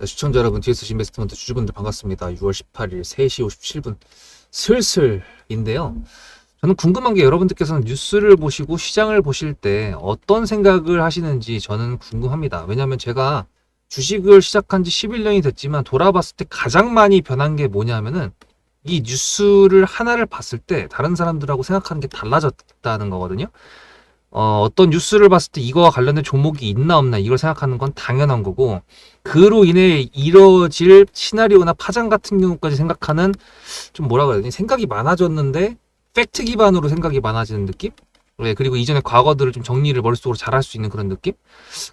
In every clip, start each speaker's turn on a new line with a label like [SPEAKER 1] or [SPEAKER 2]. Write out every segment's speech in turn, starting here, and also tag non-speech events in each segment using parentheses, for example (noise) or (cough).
[SPEAKER 1] 네, 시청자 여러분, DS 인베스트먼트 주주분들 반갑습니다. 6월 18일 3시 57분 슬슬인데요. 저는 궁금한 게 여러분들께서는 뉴스를 보시고 시장을 보실 때 어떤 생각을 하시는지 저는 궁금합니다. 왜냐하면 제가 주식을 시작한 지 11년이 됐지만 돌아봤을 때 가장 많이 변한 게 뭐냐면은 이 뉴스를 하나를 봤을 때 다른 사람들하고 생각하는 게 달라졌다는 거거든요. 어, 어떤 뉴스를 봤을 때 이거와 관련된 종목이 있나 없나 이걸 생각하는 건 당연한 거고 그로 인해 이뤄질 시나리오나 파장 같은 경우까지 생각하는 좀 뭐라 그래야 되니 생각이 많아졌는데 팩트 기반으로 생각이 많아지는 느낌? 네, 그리고 이전의 과거들을 좀 정리를 머릿속으로 잘 할 수 있는 그런 느낌?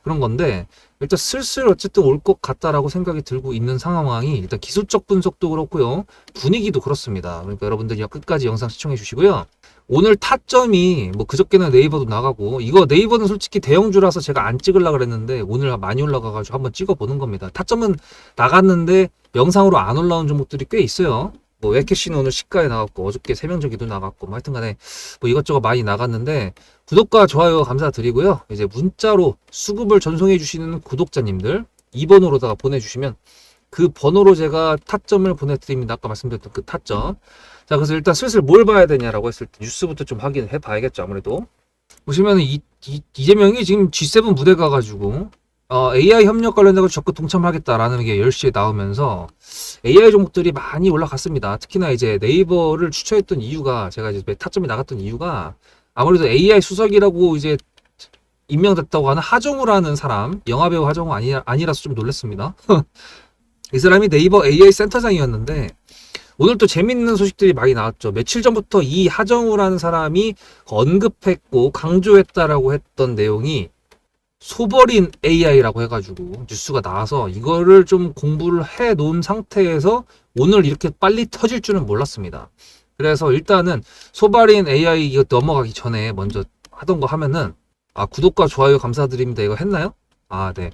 [SPEAKER 1] 그런 건데 일단 슬슬 어쨌든 올 것 같다라고 생각이 들고 있는 상황이 일단 기술적 분석도 그렇고요 분위기도 그렇습니다. 그러니까 여러분들 끝까지 영상 시청해 주시고요. 오늘 타점이 뭐 그저께는 네이버도 나가고 이거 네이버는 솔직히 대형주라서 제가 안 찍으려고 그랬는데 오늘 많이 올라가가지고 한번 찍어보는 겁니다. 타점은 나갔는데 영상으로 안 올라온 종목들이 꽤 있어요. 뭐 웨캐시는 오늘 시가에 나갔고 어저께 세명적이도 나갔고 뭐 하여튼간에 뭐 이것저것 많이 나갔는데 구독과 좋아요 감사드리고요. 이제 문자로 수급을 전송해 주시는 구독자님들 2번으로다가 보내주시면 그 번호로 제가 타점을 보내드립니다. 아까 말씀드렸던 그 타점. 자, 그래서 일단 슬슬 뭘 봐야 되냐라고 했을 때 뉴스부터 좀 확인해 봐야겠죠, 아무래도. 보시면 이, 이, 이재명이 지금 G7 무대 가가지고 어, AI 협력 관련해서 적극 동참하겠다라는 게 10시에 나오면서 AI 종목들이 많이 올라갔습니다. 특히나 이제 네이버를 추천했던 이유가 제가 이제 타점이 나갔던 이유가 아무래도 AI 수석이라고 이제 임명됐다고 하는 하정우라는 사람, 영화배우 하정우 아니, 아니라서 좀 놀랐습니다. (laughs) 이 사람이 네이버 AI 센터장이었는데 오늘 또 재밌는 소식들이 많이 나왔죠. 며칠 전부터 이 하정우라는 사람이 언급했고 강조했다라고 했던 내용이 소버린 AI라고 해가지고 뉴스가 나와서 이거를 좀 공부를 해 놓은 상태에서 오늘 이렇게 빨리 터질 줄은 몰랐습니다. 그래서 일단은 소버린 AI 이거 넘어가기 전에 먼저 하던 거 하면은 아 구독과 좋아요 감사드립니다. 이거 했나요? 아 네.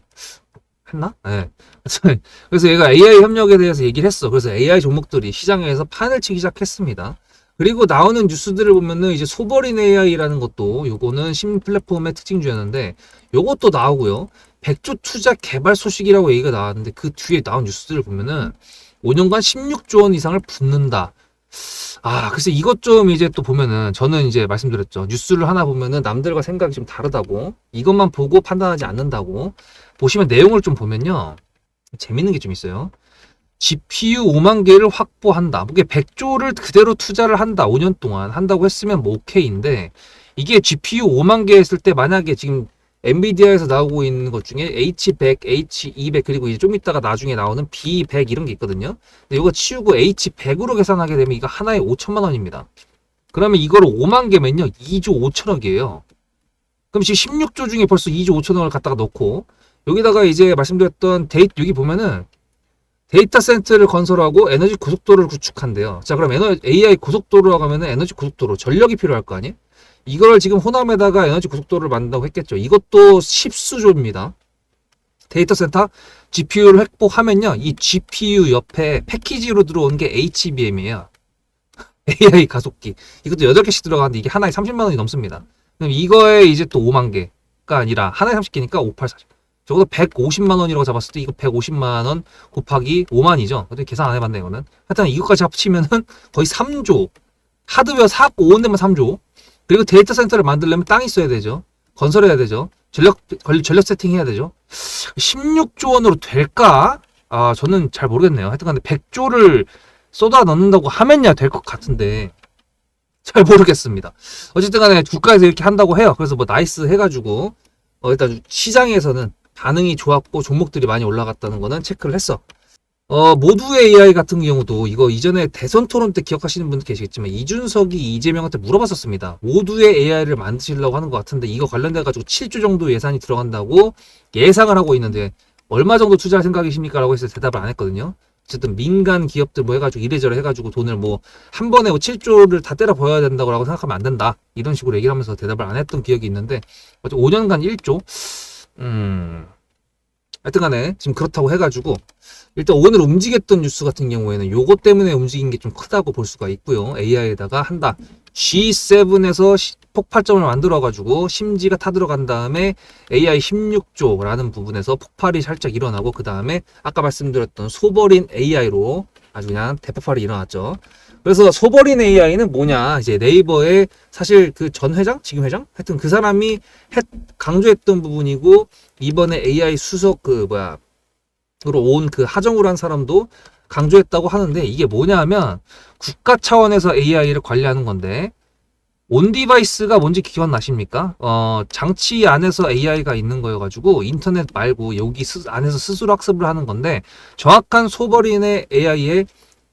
[SPEAKER 1] 했나? 네. (laughs) 그래서 얘가 AI 협력에 대해서 얘기를 했어. 그래서 AI 종목들이 시장에서 판을 치기 시작했습니다. 그리고 나오는 뉴스들을 보면은 이제 소버린 AI라는 것도 요거는 신 플랫폼의 특징주였는데 요것도 나오고요. 백조 투자 개발 소식이라고 얘기가 나왔는데 그 뒤에 나온 뉴스들을 보면은 5년간 16조 원 이상을 붓는다. 아, 글쎄 이것 좀 이제 또 보면은 저는 이제 말씀드렸죠. 뉴스를 하나 보면은 남들과 생각이 좀 다르다고 이것만 보고 판단하지 않는다고 보시면 내용을 좀 보면요. 재밌는 게 좀 있어요. GPU 5만 개를 확보한다. 이게 100조를 그대로 투자를 한다. 5년 동안 한다고 했으면 뭐 오케이인데 이게 GPU 5만 개 했을 때 만약에 지금 엔비디아에서 나오고 있는 것 중에 H100, H200 그리고 이제 좀 이따가 나중에 나오는 B100 이런 게 있거든요. 근데 이거 치우고 H100으로 계산하게 되면 이거 하나에 5천만 원입니다. 그러면 이거를 5만 개면요 2조 5천억이에요. 그럼 지금 16조 중에 벌써 2조 5천억을 갖다가 넣고 여기다가 이제 말씀드렸던 데이트 여기 보면은 데이터 센터를 건설하고 에너지 고속도로를 구축한대요. 자, 그럼 에너, AI 고속도로라고 하면은 에너지 고속도로, 전력이 필요할 거 아니에요? 이걸 지금 호남에다가 에너지 고속도로를 만든다고 했겠죠. 이것도 10수조입니다. 데이터 센터 GPU를 확보하면요. 이 GPU 옆에 패키지로 들어온 게 HBM이에요. AI (laughs) 가속기. 이것도 8개씩 들어가는데 이게 하나에 30만 원이 넘습니다. 그럼 이거에 이제 또 5만 개가 아니라 하나에 30개니까 58, 40. 적어도 150만 원이라고 잡았을 때 이거 150만 원 곱하기 5만이죠. 근데 계산 안 해봤네 이거는. 하여튼 이것까지 합치면은 (laughs) 거의 3조. 하드웨어 사고 오는 데만 3조. 그리고 데이터 센터를 만들려면 땅이 있어야 되죠. 건설해야 되죠. 전력 전력 세팅해야 되죠. 16조 원으로 될까? 아 저는 잘 모르겠네요. 하여튼 간에 100조를 쏟아 넣는다고 하면야 될 것 같은데 잘 모르겠습니다. 어쨌든 간에 국가에서 이렇게 한다고 해요. 그래서 뭐 나이스 해가지고 어, 일단 시장에서는 반응이 좋았고 종목들이 많이 올라갔다는 거는 체크를 했어. 어, 모두의 AI 같은 경우도 이거 이전에 대선 토론 때 기억하시는 분들 계시겠지만 이준석이 이재명한테 물어봤었습니다. 모두의 AI를 만드시려고 하는 것 같은데 이거 관련돼 가지고 7조 정도 예산이 들어간다고 예상을 하고 있는데 얼마 정도 투자할 생각이십니까? 라고 해서 대답을 안 했거든요. 어쨌든 민간 기업들 뭐 해가지고 이래저래 해가지고 돈을 뭐 한 번에 뭐 7조를 다 때려 버려야 된다고 라고 생각하면 안 된다. 이런 식으로 얘기를 하면서 대답을 안 했던 기억이 있는데 어쨌든 5년간 1조 음. 하여튼 간에 지금 그렇다고 해가지고 일단 오늘 움직였던 뉴스 같은 경우에는 요거 때문에 움직인 게 좀 크다고 볼 수가 있고요. AI에다가 한다. G7에서 폭발점을 만들어가지고 심지가 타들어간 다음에 AI 16조라는 부분에서 폭발이 살짝 일어나고 그 다음에 아까 말씀드렸던 소버린 AI로 아주 그냥 대폭발이 일어났죠. 그래서 소버린 AI는 뭐냐? 이제 네이버의 사실 그 전 회장? 지금 회장? 하여튼 그 사람이 했, 강조했던 부분이고 이번에 AI 수석 그 뭐야? 으로 온 그 하정우란 사람도 강조했다고 하는데 이게 뭐냐 하면 국가 차원에서 AI를 관리하는 건데 온 디바이스가 뭔지 기억나십니까? 어, 장치 안에서 AI가 있는 거여가지고 인터넷 말고 여기 스, 안에서 스스로 학습을 하는 건데 정확한 소버린의 AI의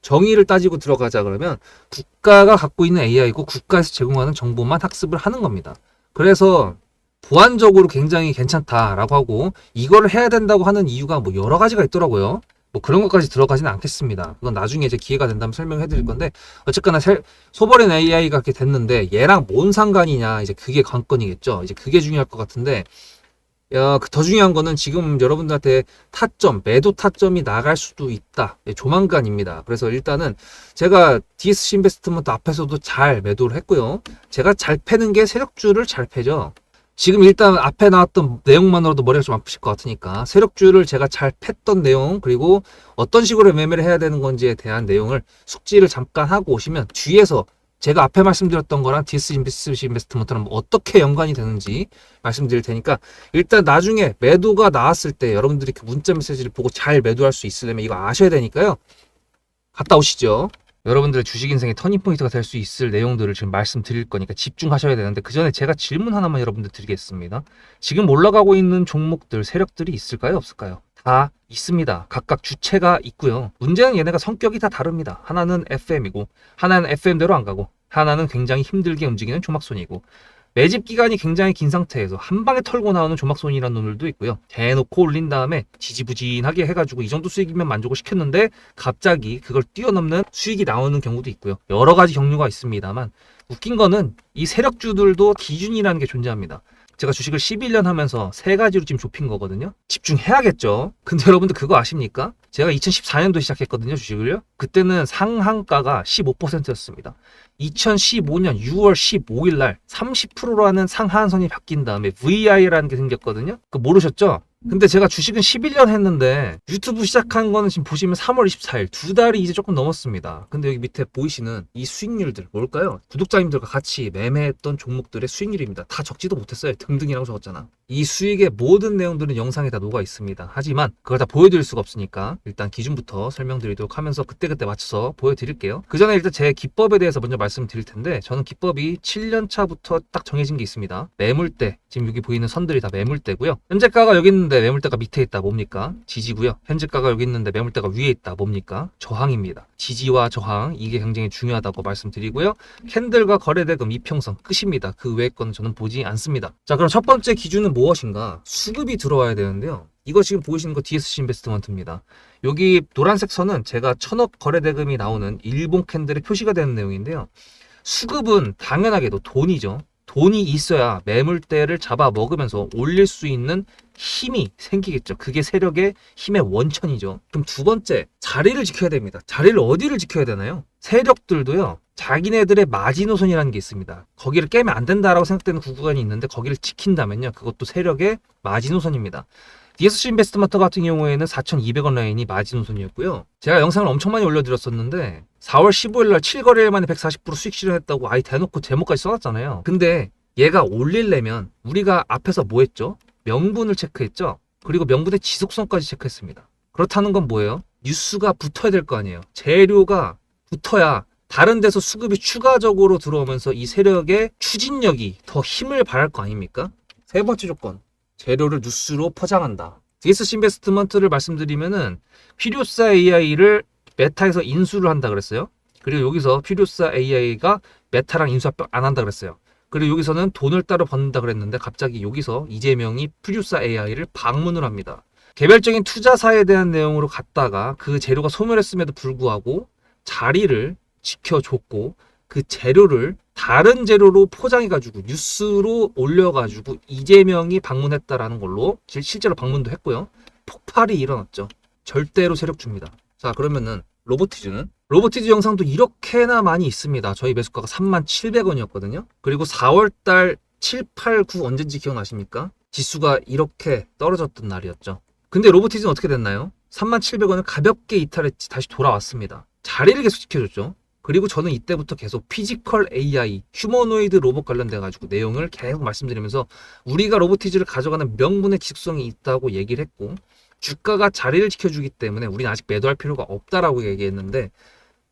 [SPEAKER 1] 정의를 따지고 들어가자 그러면 국가가 갖고 있는 AI고 국가에서 제공하는 정보만 학습을 하는 겁니다. 그래서 보안적으로 굉장히 괜찮다라고 하고 이거를 해야 된다고 하는 이유가 뭐 여러 가지가 있더라고요. 뭐 그런 것까지 들어가지는 않겠습니다. 그건 나중에 이제 기회가 된다면 설명해 드릴 건데 어쨌거나 세- 소버린 AI가 그렇게 됐는데 얘랑 뭔 상관이냐 이제 그게 관건이겠죠. 이제 그게 중요할 것 같은데 야, 그더 중요한 거는 지금 여러분들한테 타점, 매도 타점이 나갈 수도 있다. 예, 조만간입니다. 그래서 일단은 제가 DSC 인베스트먼트 앞에서도 잘 매도를 했고요. 제가 잘 패는 게 세력주를 잘 패죠. 지금 일단 앞에 나왔던 내용만으로도 머리가 좀 아프실 것 같으니까 세력주를 제가 잘 팼던 내용 그리고 어떤 식으로 매매를 해야 되는 건지에 대한 내용을 숙지를 잠깐 하고 오시면 뒤에서 제가 앞에 말씀드렸던 거랑 디스 인베스트 인베스트먼트랑 뭐 어떻게 연관이 되는지 말씀드릴 테니까 일단 나중에 매도가 나왔을 때 여러분들이 그 문자 메시지를 보고 잘 매도할 수 있으려면 이거 아셔야 되니까요. 갔다 오시죠. 여러분들의 주식 인생의 터닝 포인트가 될 수 있을 내용들을 지금 말씀드릴 거니까 집중하셔야 되는데 그 전에 제가 질문 하나만 여러분들 드리겠습니다. 지금 올라가고 있는 종목들 세력들이 있을까요, 없을까요? 다 있습니다. 각각 주체가 있고요. 문제는 얘네가 성격이 다 다릅니다. 하나는 FM이고 하나는 FM대로 안 가고 하나는 굉장히 힘들게 움직이는 조막손이고 매집 기간이 굉장히 긴 상태에서 한 방에 털고 나오는 조막손이라는 놈들도 있고요. 대놓고 올린 다음에 지지부진하게 해가지고 이 정도 수익이면 만족을 시켰는데 갑자기 그걸 뛰어넘는 수익이 나오는 경우도 있고요. 여러 가지 경로가 있습니다만 웃긴 거는 이 세력주들도 기준이라는 게 존재합니다. 제가 주식을 11년 하면서 세 가지로 지금 좁힌 거거든요. 집중해야겠죠. 근데 (laughs) 여러분들 그거 아십니까? 제가 2014년도 시작했거든요, 주식을요. 그때는 상한가가 15%였습니다. 2015년 6월 15일 날 30%라는 상한선이 바뀐 다음에 VI라는 게 생겼거든요. 그 모르셨죠? 근데 제가 주식은 11년 했는데 유튜브 시작한 거는 지금 보시면 3월 24일 두 달이 이제 조금 넘었습니다. 근데 여기 밑에 보이시는 이 수익률들 뭘까요? 구독자님들과 같이 매매했던 종목들의 수익률입니다. 다 적지도 못했어요. 등등이라고 적었잖아. 이 수익의 모든 내용들은 영상에 다 녹아 있습니다. 하지만 그걸 다 보여드릴 수가 없으니까 일단 기준부터 설명드리도록 하면서 그때그때 맞춰서 보여드릴게요. 그 전에 일단 제 기법에 대해서 먼저 말씀드릴 텐데 저는 기법이 7년 차부터 딱 정해진 게 있습니다. 매물대 지금 여기 보이는 선들이 다 매물대고요. 현재가가 여기 있는데 매물대가 밑에 있다 뭡니까? 지지고요. 현재가가 여기 있는데 매물대가 위에 있다 뭡니까? 저항입니다. 지지와 저항 이게 굉장히 중요하다고 말씀드리고요. 캔들과 거래대금 이평선 끝입니다. 그 외의 건 저는 보지 않습니다. 자 그럼 첫 번째 기준은 무엇인가? 수급이 들어와야 되는데요. 이거 지금 보이시는 거 DSC 인베스트먼트입니다. 여기 노란색 선은 제가 천억 거래대금이 나오는 일본 캔들의 표시가 되는 내용인데요. 수급은 당연하게도 돈이죠. 돈이 있어야 매물대를 잡아 먹으면서 올릴 수 있는 힘이 생기겠죠. 그게 세력의 힘의 원천이죠. 그럼 두 번째, 자리를 지켜야 됩니다. 자리를 어디를 지켜야 되나요? 세력들도요, 자기네들의 마지노선이라는 게 있습니다. 거기를 깨면 안 된다라고 생각되는 구간이 있는데 거기를 지킨다면요, 그것도 세력의 마지노선입니다. DSC 인베스트먼트 같은 경우에는 4,200원 라인이 마지노선이었고요. 제가 영상을 엄청 많이 올려드렸었는데 4월 15일 날 7거래일 만에 140% 수익 실현했다고 아예 대놓고 제목까지 써놨잖아요. 근데 얘가 올리려면 우리가 앞에서 뭐 했죠? 명분을 체크했죠? 그리고 명분의 지속성까지 체크했습니다. 그렇다는 건 뭐예요? 뉴스가 붙어야 될 거 아니에요. 재료가 붙어야 다른 데서 수급이 추가적으로 들어오면서 이 세력의 추진력이 더 힘을 발할 거 아닙니까? 세 번째 조건. 재료를 뉴스로 포장한다. DSC 인베스트먼트를 말씀드리면은 필요사 AI를 메타에서 인수를 한다 그랬어요. 그리고 여기서 필요사 AI가 메타랑 인수 안 한다 그랬어요. 그리고 여기서는 돈을 따로 받는다 그랬는데 갑자기 여기서 이재명이 필요사 AI를 방문을 합니다. 개별적인 투자사에 대한 내용으로 갔다가 그 재료가 소멸했음에도 불구하고 자리를 지켜줬고 그 재료를 다른 재료로 포장해가지고 뉴스로 올려가지고 이재명이 방문했다라는 걸로 실- 실제로 방문도 했고요. 폭발이 일어났죠. 절대로 세력주입니다. 자 그러면은 로보티즈는 로보티즈 영상도 이렇게나 많이 있습니다. 저희 매수가가 37,700원이었거든요. 그리고 4월달 7, 8, 9 언젠지 기억나십니까? 지수가 이렇게 떨어졌던 날이었죠. 근데 로보티즈는 어떻게 됐나요? 37,000원을 가볍게 이탈했지 다시 돌아왔습니다. 자리를 계속 지켜줬죠. 그리고 저는 이때부터 계속 피지컬 AI, 휴머노이드 로봇 관련돼 가지고 내용을 계속 말씀드리면서 우리가 로보티즈를 가져가는 명분의 지속성이 있다고 얘기를 했고 주가가 자리를 지켜주기 때문에 우리는 아직 매도할 필요가 없다라고 얘기했는데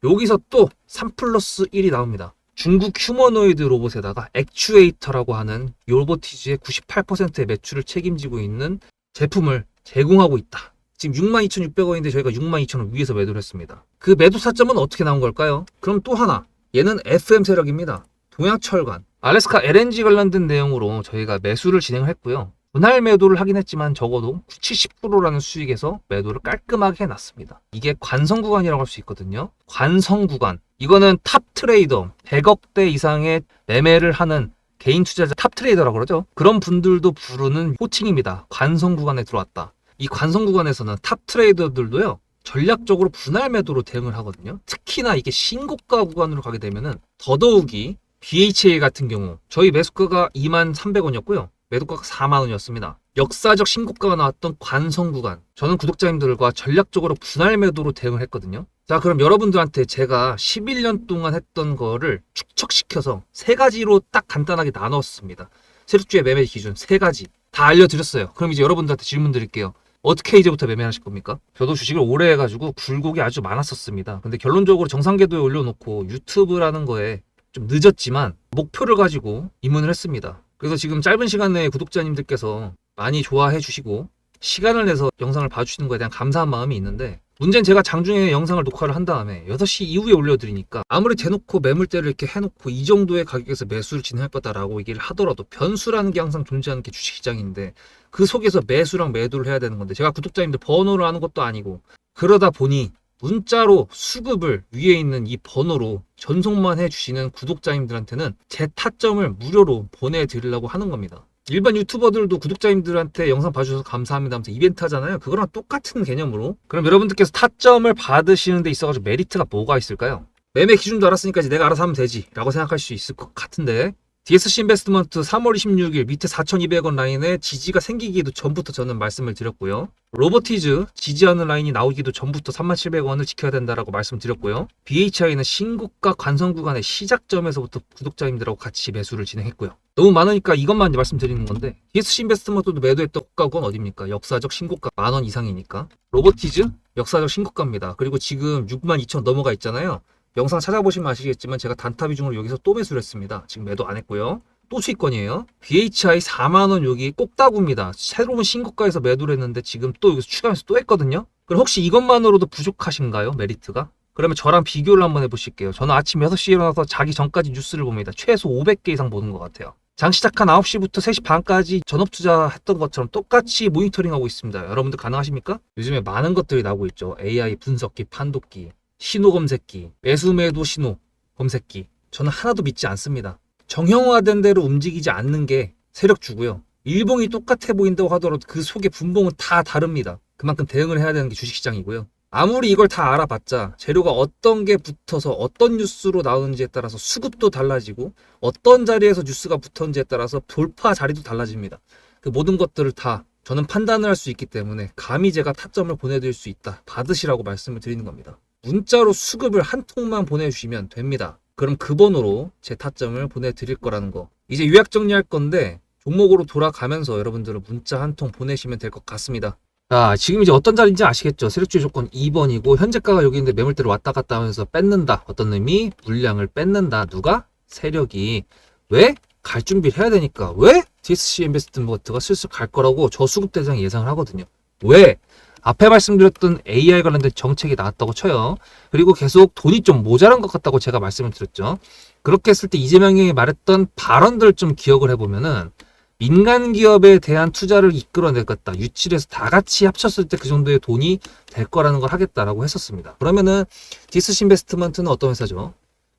[SPEAKER 1] 여기서 또 3 플러스 1이 나옵니다. 중국 휴머노이드 로봇에다가 액추에이터라고 하는 로보티즈의 98%의 매출을 책임지고 있는 제품을 제공하고 있다. 지금 62,600원인데 저희가 62,000원 위에서 매도를 했습니다. 그 매도 사점은 어떻게 나온 걸까요? 그럼 또 하나. 얘는 FM 세력입니다. 동양철관. 알래스카 LNG 관련된 내용으로 저희가 매수를 진행을 했고요. 분할 매도를 하긴 했지만 적어도 70%라는 수익에서 매도를 깔끔하게 해놨습니다. 이게 관성 구간이라고 할 수 있거든요. 관성 구간. 이거는 탑 트레이더 100억대 이상의 매매를 하는 개인 투자자 탑 트레이더라고 그러죠. 그런 분들도 부르는 호칭입니다. 관성 구간에 들어왔다. 이 관성 구간에서는 탑 트레이더들도요. 전략적으로 분할 매도로 대응을 하거든요. 특히나 이게 신고가 구간으로 가게 되면은 더더욱이 BHA 같은 경우 저희 매수가가 2만 300원이었고요. 매도가가 4만 원이었습니다. 역사적 신고가가 나왔던 관성 구간. 저는 구독자님들과 전략적으로 분할 매도로 대응을 했거든요. 자, 그럼 여러분들한테 제가 11년 동안 했던 거를 축척시켜서 세 가지로 딱 간단하게 나눴습니다. 세력주의 매매 기준 세 가지 다 알려드렸어요. 그럼 이제 여러분들한테 질문 드릴게요. 어떻게 이제부터 매매하실 겁니까? 저도 주식을 오래 해가지고 굴곡이 아주 많았었습니다. 근데 결론적으로 정상궤도에 올려놓고 유튜브라는 거에 좀 늦었지만 목표를 가지고 입문을 했습니다. 그래서 지금 짧은 시간 내에 구독자님들께서 많이 좋아해 주시고 시간을 내서 영상을 봐주시는 거에 대한 감사한 마음이 있는데 문제는 제가 장중에 영상을 녹화를 한 다음에 6시 이후에 올려드리니까 아무리 대놓고 매물대를 이렇게 해놓고 이 정도의 가격에서 매수를 진행할 거다라고 얘기를 하더라도 변수라는 게 항상 존재하는 게 주식시장인데 그 속에서 매수랑 매도를 해야 되는 건데 제가 구독자님들 번호를 아는 것도 아니고 그러다 보니 문자로 수급을 위에 있는 이 번호로 전송만 해주시는 구독자님들한테는 제 타점을 무료로 보내드리려고 하는 겁니다. 일반 유튜버들도 구독자님들한테 영상 봐주셔서 감사합니다 하면서 이벤트 하잖아요. 그거랑 똑같은 개념으로. 그럼 여러분들께서 타점을 받으시는 데 있어가지고 메리트가 뭐가 있을까요? 매매 기준도 알았으니까 이제 내가 알아서 하면 되지 라고 생각할 수 있을 것 같은데 DSC 인베스트먼트 3월 26일 밑에 4,200원 라인에 지지가 생기기도 전부터 저는 말씀을 드렸고요. 로보티즈 지지하는 라인이 나오기도 전부터 37,700원을 지켜야 된다라고 말씀드렸고요. BHI는 신고가 관성 구간의 시작점에서부터 구독자님들하고 같이 매수를 진행했고요. 너무 많으니까 이것만 말씀드리는 건데 DSC 인베스트먼트도 매도했던 호가건 어딥니까? 역사적 신고가 만 원 이상이니까. 로보티즈 역사적 신고가입니다. 그리고 지금 62,000 넘어가 있잖아요. 영상 찾아보시면 아시겠지만 제가 단타 비중으로 여기서 또 매수를 했습니다. 지금 매도 안 했고요. 또 수익권이에요. BHI 4만원 여기 꼭다구입니다. 새로운 신고가에서 매도를 했는데 지금 또 여기서 추가해서 또 했거든요. 그럼 혹시 이것만으로도 부족하신가요? 메리트가? 그러면 저랑 비교를 한번 해보실게요. 저는 아침 6시에 일어나서 자기 전까지 뉴스를 봅니다. 최소 500개 이상 보는 것 같아요. 장 시작한 9시부터 3시 반까지 전업 투자했던 것처럼 똑같이 모니터링하고 있습니다. 여러분들 가능하십니까? 요즘에 많은 것들이 나오고 있죠. AI 분석기, 판독기, 신호 검색기, 매수 매도 신호 검색기. 저는 하나도 믿지 않습니다. 정형화된 대로 움직이지 않는 게 세력주고요. 일봉이 똑같아 보인다고 하더라도 그 속의 분봉은 다 다릅니다. 그만큼 대응을 해야 되는 게 주식시장이고요. 아무리 이걸 다 알아봤자 재료가 어떤 게 붙어서 어떤 뉴스로 나오는지에 따라서 수급도 달라지고 어떤 자리에서 뉴스가 붙었는지에 따라서 돌파 자리도 달라집니다. 그 모든 것들을 다 저는 판단을 할 수 있기 때문에 감히 제가 타점을 보내드릴 수 있다. 받으시라고 말씀을 드리는 겁니다. 문자로 수급을 한 통만 보내주시면 됩니다. 그럼 그 번호로 제 타점을 보내드릴 거라는 거. 이제 요약 정리할 건데 종목으로 돌아가면서 여러분들은 문자 한 통 보내시면 될 것 같습니다. 자, 지금 이제 어떤 자리인지 아시겠죠? 세력주의 조건 2번이고 현재가가 여기 있는데 매물대로 왔다 갔다 하면서 뺏는다. 어떤 의미? 물량을 뺏는다. 누가? 세력이. 왜? 갈 준비를 해야 되니까. 왜? DSC 인베스트먼트가 슬슬 갈 거라고 저수급 대상 예상을 하거든요. 왜? 앞에 말씀드렸던 AI 관련된 정책이 나왔다고 쳐요. 그리고 계속 돈이 좀 모자란 것 같다고 제가 말씀을 드렸죠. 그렇게 했을 때 이재명이 말했던 발언들을 좀 기억을 해보면은 민간 기업에 대한 투자를 이끌어내겠다. 유치해서 다 같이 합쳤을 때 그 정도의 돈이 될 거라는 걸 하겠다라고 했었습니다. 그러면은 디스시 인베스트먼트는 어떤 회사죠?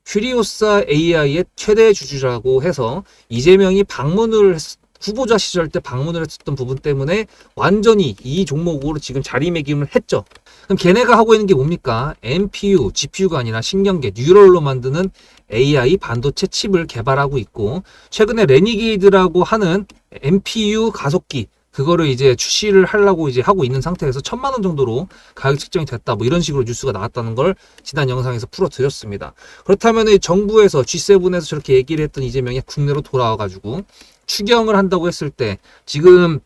[SPEAKER 1] 큐리오사 AI의 최대 주주라고 해서 이재명이 방문을 했- 후보자 시절 때 방문을 했었던 부분 때문에 완전히 이 종목으로 지금 자리매김을 했죠. 그럼 걔네가 하고 있는 게 뭡니까? NPU, GPU가 아니라 신경계, 뉴럴로 만드는 AI 반도체 칩을 개발하고 있고 최근에 레니게이드라고 하는 NPU 가속기 그거를 이제 출시를 하려고 이제 하고 있는 상태에서 천만 원 정도로 가격 책정이 됐다. 뭐 이런 식으로 뉴스가 나왔다는 걸 지난 영상에서 풀어드렸습니다. 그렇다면 이 정부에서 G7에서 저렇게 얘기를 했던 이재명이 국내로 돌아와가지고 추경을 한다고 했을 때 지금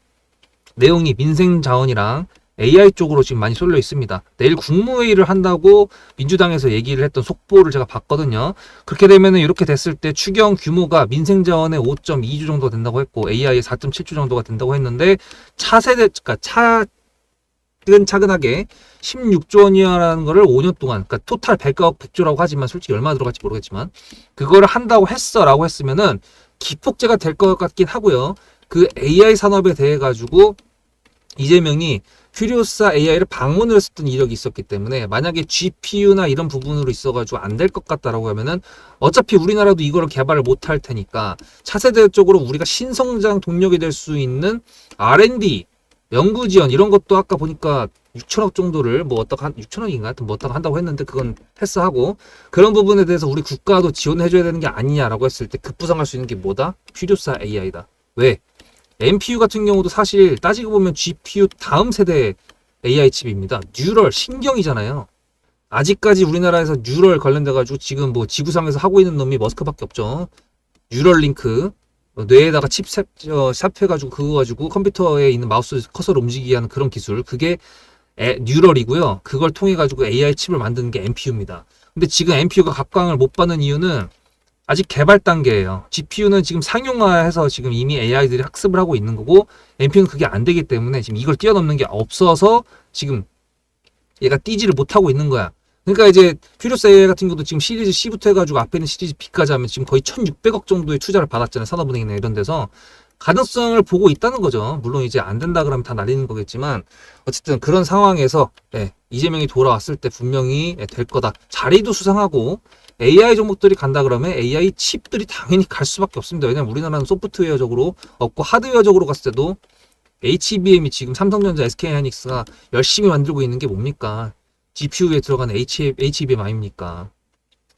[SPEAKER 1] 내용이 민생 자원이랑 AI 쪽으로 지금 많이 쏠려 있습니다. 내일 국무회의를 한다고 민주당에서 얘기를 했던 속보를 제가 봤거든요. 그렇게 되면은 이렇게 됐을 때 추경 규모가 민생 자원의 5.2주 정도 된다고 했고 AI의 4.7주 정도가 된다고 했는데 차세대 그러니까 차 차근차근하게 16조 원이라는 거를 5년 동안 그러니까 토탈 100억 100조라고 하지만 솔직히 얼마 들어갈지 모르겠지만 그거를 한다고 했어라고 했으면은 기폭제가 될 것 같긴 하고요. 그 AI 산업에 대해 가지고 이재명이 퓨리오사 AI를 방문을 했었던 이력이 있었기 때문에 만약에 GPU나 이런 부분으로 있어가지고 안 될 것 같다라고 하면은 어차피 우리나라도 이거를 개발을 못 할 테니까 차세대 쪽으로 우리가 신성장 동력이 될 수 있는 R&D 연구 지원 이런 것도 아까 보니까 6천억 정도를 뭐 어떻게 한 6천억인가 하여튼 뭐 어떻게 한다고 했는데 그건 패스하고 그런 부분에 대해서 우리 국가도 지원해 줘야 되는 게 아니냐라고 했을 때 급부상할 수 있는 게 뭐다? 퓨리오사 AI다. 왜? NPU 같은 경우도 사실 따지고 보면 GPU 다음 세대 AI 칩입니다. 뉴럴 신경이잖아요. 아직까지 우리나라에서 뉴럴 관련돼 가지고 지금 뭐 지구상에서 하고 있는 놈이 머스크밖에 없죠. 뉴럴 링크 어, 뇌에다가 칩 삽, 어, 삽해가지고 그거 가지고 컴퓨터에 있는 마우스 커서를 움직이게 하는 그런 기술 그게 에, 뉴럴이고요. 그걸 통해 가지고 AI 칩을 만드는 게 NPU입니다. 근데 지금 NPU가 각광을 못 받는 이유는 아직 개발 단계예요. GPU는 지금 상용화해서 지금 이미 AI들이 학습을 하고 있는 거고 NPU는 그게 안 되기 때문에 지금 이걸 뛰어넘는 게 없어서 지금 얘가 뛰지를 못하고 있는 거야. 그러니까 이제 퓨리오스 AI 같은 경우도 지금 시리즈 C부터 해가지고 앞에 있는 시리즈 B까지 하면 지금 거의 1600억 정도의 투자를 받았잖아요. 산업은행이나 이런 데서. 가능성을 보고 있다는 거죠. 물론 이제 안 된다 그러면 다 날리는 거겠지만 어쨌든 그런 상황에서 예, 이재명이 돌아왔을 때 분명히 예, 될 거다. 자리도 수상하고 AI 종목들이 간다 그러면 AI 칩들이 당연히 갈 수밖에 없습니다. 왜냐면 우리나라는 소프트웨어적으로 없고 하드웨어적으로 갔을 때도 HBM이 지금 삼성전자, SK하이닉스가 열심히 만들고 있는 게 뭡니까? GPU에 들어가는 H, HBM 아닙니까?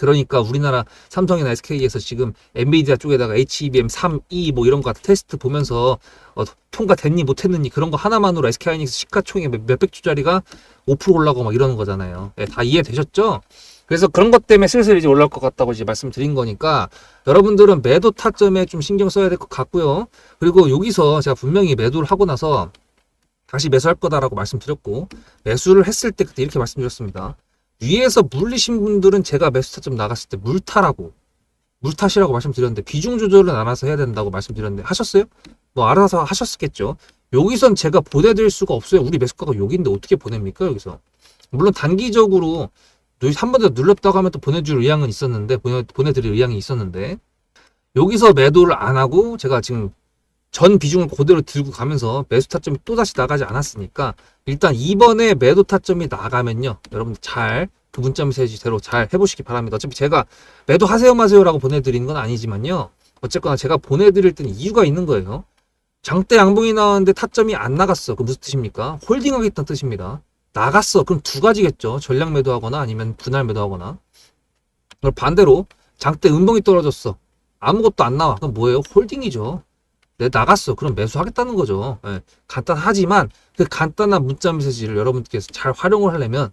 [SPEAKER 1] 그러니까 우리나라 삼성이나 SK에서 지금 엔비디아 쪽에다가 HBM 3, 2 뭐 이런 거 테스트 보면서 어, 통과됐니 못했느니 그런 거 하나만으로 SK하이닉스 시가총액 몇- 몇백 주짜리가 5% 올라가고 막 이러는 거잖아요. 예, 다 이해되셨죠? 그래서 그런 것 때문에 슬슬 이제 올라올 것 같다고 이제 말씀드린 거니까 여러분들은 매도 타점에 좀 신경 써야 될 것 같고요. 그리고 여기서 제가 분명히 매도를 하고 나서 다시 매수할 거다라고 말씀드렸고 매수를 했을 때 그때 이렇게 말씀드렸습니다. 위에서 물리신 분들은 제가 매수 타점 나갔을 때 물타라고 물타시라고 말씀드렸는데 비중 조절은 알아서 해야 된다고 말씀드렸는데 하셨어요? 뭐 알아서 하셨겠죠. 여기선 제가 보내드릴 수가 없어요. 우리 매수가가 여기인데 어떻게 보냅니까 여기서? 물론 단기적으로 한 번 더 눌렀다고 하면 또 보내줄 의향은 있었는데 보내, 보내드릴 의향이 있었는데 여기서 매도를 안 하고 제가 지금 전 비중을 그대로 들고 가면서 매수 타점이 또다시 나가지 않았으니까 일단 이번에 매도 타점이 나가면요. 여러분들 잘그 문자 메시지대로 잘 해보시기 바랍니다. 어차피 제가 매도 하세요 마세요라고 보내드리는 건 아니지만요. 어쨌거나 제가 보내드릴 때는 이유가 있는 거예요. 장대 양봉이 나왔는데 타점이 안 나갔어. 그 무슨 뜻입니까? 홀딩하겠다는 뜻입니다. 나갔어. 그럼 두 가지겠죠. 전량 매도하거나 아니면 분할 매도하거나. 그걸 반대로 장대 음봉이 떨어졌어. 아무것도 안 나와. 그럼 뭐예요? 홀딩이죠 내 나갔어. 그럼 매수하겠다는 거죠. 예, 간단하지만 그 간단한 문자 메시지를 여러분께서 잘 활용을 하려면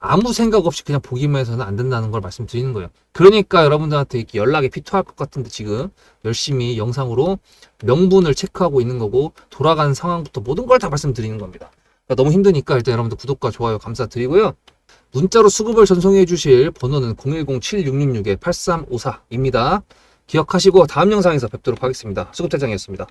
[SPEAKER 1] 아무 생각 없이 그냥 보기만 해서는 안 된다는 걸 말씀드리는 거예요. 그러니까 여러분들한테 이렇게 연락이 피투할 것 같은데 지금 열심히 영상으로 명분을 체크하고 있는 거고 돌아가는 상황부터 모든 걸 다 말씀드리는 겁니다. 그러니까 너무 힘드니까 일단 여러분들 구독과 좋아요 감사드리고요. 문자로 수급을 전송해 주실 번호는 010-7666-8354입니다. 기억하시고 다음 영상에서 뵙도록 하겠습니다. 수급대장이었습니다.